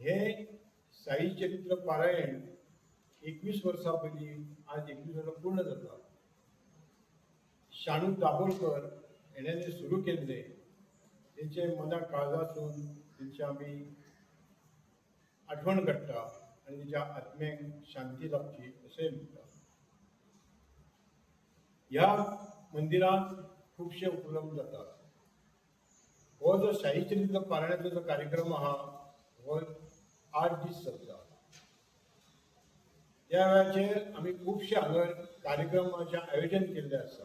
हे साई चरित्र पारायण एकवीस वर्सां पयलीं आज एकवीस वर्ष पूर्ण जाता शाणू दाभोळकर हेणें सुरू केल्लें त्यांचे मना काळजासून तेंची आमी आठवण काडटा आनी त्यांच्या आत्म्याक शांती लाभची असे म्हणटा ह्या मंदिरांत खुबशे उपलब्ध जातात हो जो शाही चरित्र पारायणाचो जो कार्यक्रम आहा हो आठ दीस चलता त्या वेळाचेर आमी खुबशे हांगर कार्यक्रमाचें आयोजन केल्लें आसा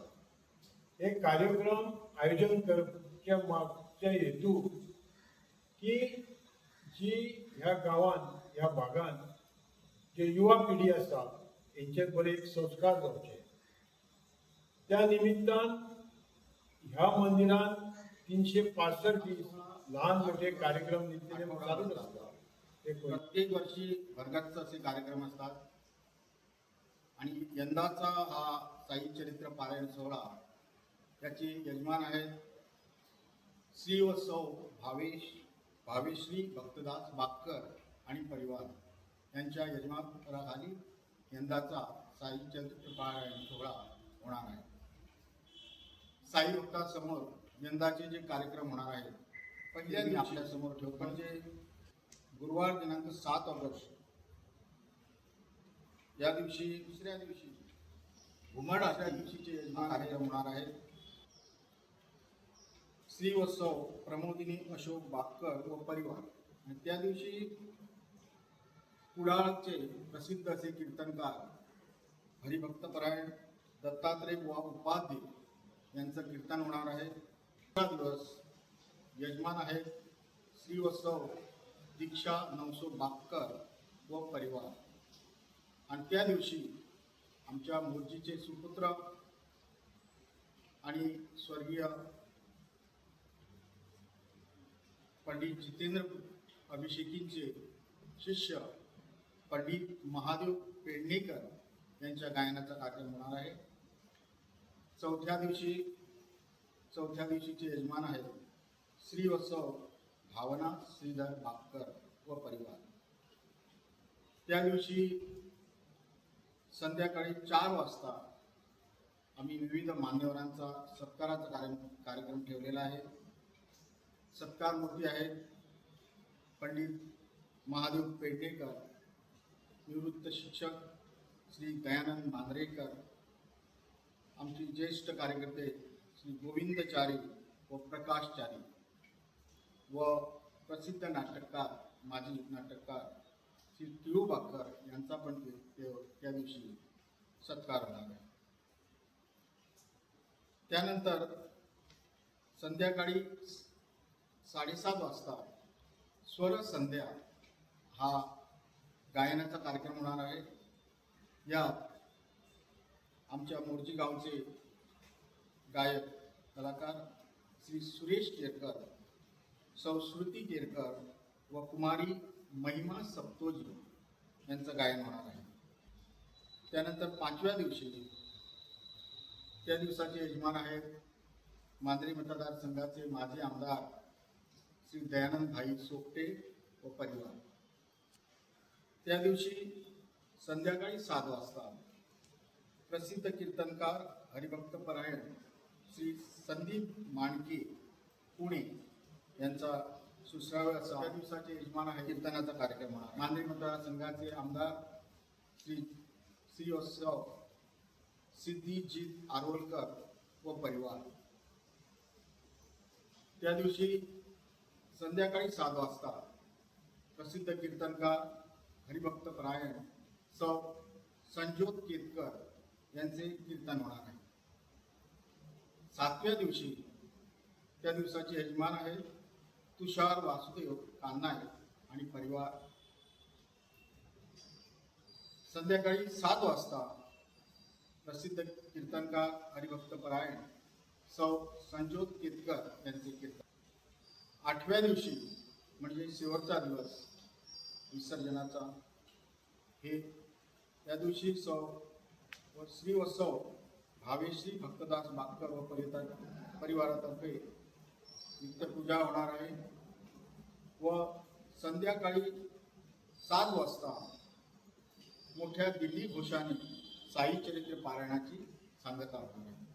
हे कार्यक्रम आयोजन करचे मागचे हेतू की जी ह्या गांवांत ह्या भागांत जे युवा पिढी आसा हेंचेर बरे एक संस्कार जावचे त्या निमित्तान ह्या मंदिरांत तीनशे पासष्ट दीस लहान मोठे कार्यक्रम नित्यनेम चालूच आसता प्रत्येक वर्षी भरगच्च असे कार्यक्रम असतात. आणि यंदाचा हा साई चरित्र पारायण सोहळा त्याचे यजमान आहेत श्री व सौ भावेश भावेश्री भक्तदास बाक्कर आणि परिवार. यांच्या यजमानपराखाली यंदाचा साई चरित्र पारायण सोहळा होणार आहे. साई भक्तासमोर यंदाचे जे कार्यक्रम होणार आहेत पहिल्या आपल्यासमोर ठेवतो. म्हणजे गुरुवार दिनांक सात ऑगस्ट. या दिवशी दुसऱ्या दिवशी घुमड अशा दिवशीचे यजमान कार्यक्रम होणार आहेत. श्री उत्सव प्रमोदिनी अशोक बापकर व परिवार. आणि त्या दिवशी कुडाळचे प्रसिद्ध असे कीर्तनकार हरिभक्तपरायण दत्तात्रय व उपाध्ये यांचं कीर्तन होणार आहे. दिवस यजमान आहेत. श्री उत्सव दीक्षा नवसो बापकर व परिवार. आणि त्या दिवशी आमच्या मोर्जीचे सुपुत्र आणि स्वर्गीय पंडित जितेंद्र अभिषेकींचे शिष्य पंडित महादेव पेडणेकर यांच्या गायनाचा कार्यक्रम होणार आहे. चौथ्या दिवशी चौथ्या दिवशीचे यजमान आहेत श्रीवत्सव भावना श्रीधर बापकर व परिवार. त्या दिवशी संध्याकाळी चार वाजता आम्ही विविध मान्यवरांचा सत्काराचा कार्य कार्यक्रम ठेवलेला आहे. सत्कार मूर्ती आहेत. पंडित महादेव पेटेकर निवृत्त शिक्षक श्री दयानंद मांजरेकर आमचे ज्येष्ठ कार्यकर्ते श्री गोविंदचारी व प्रकाशचारी. व प्रसिद्ध नाटककार माजी नाटककार श्री तिळूबाकर यांचा पण ते- त्या दिवशी सत्कार होणार आहे. त्यानंतर संध्याकाळी साडेसात वाजता स्वर संध्या हा गायनाचा कार्यक्रम होणार आहे. यात आमच्या मोर्जी गावचे गायक कलाकार श्री सुरेश केरकर संस्कृती केरकर व कुमारी महिमा सप्तोजी यांचं गायन होणार आहे. त्यानंतर पाचव्या दिवशी त्या दिवसाचे यजमान आहेत मांजरी मतदारसंघाचे माजी आमदार श्री दयानंद भाई सोपटे व परिवार. त्या दिवशी संध्याकाळी सात वाजता प्रसिद्ध कीर्तनकार हरिभक्त परायण श्री संदीप माणके पुणे यांचा सुश्राव्य त्या दिवसाचे यजमान आहे कीर्तनाचा कार्यक्रम होणार मांजरी मतदारसंघाचे आमदार श्री श्री उत्सव सिद्धिजीत आरोलकर व परिवार. त्या दिवशी संध्याकाळी सात वाजता प्रसिद्ध कीर्तनकार हरिभक्त परायण सौ संजोत केतकर यांचे कीर्तन होणार आहे. सातव्या दिवशी त्या दिवसाचे यजमान आहे तुषार वासुदेव कान्नाय आणि परिवार. संध्याकाळी सात वाजता प्रसिद्ध कीर्तनकार हरिभक्त परायण सौ संजोत केतकर यांचे कीर्तन. आठव्या दिवशी म्हणजे शेवटचा दिवस विसर्जनाचा हे त्या दिवशी सौ व श्री व सौ भावेश्री भक्तदास बागकर व परिवार परिवारातर्फे नित्यपूजा होणार आहे. व संध्याकाळी सात वाजता मोठ्या दिल्ली घोषाने साई चरित्र पारायणाची सांगता होणार आहे.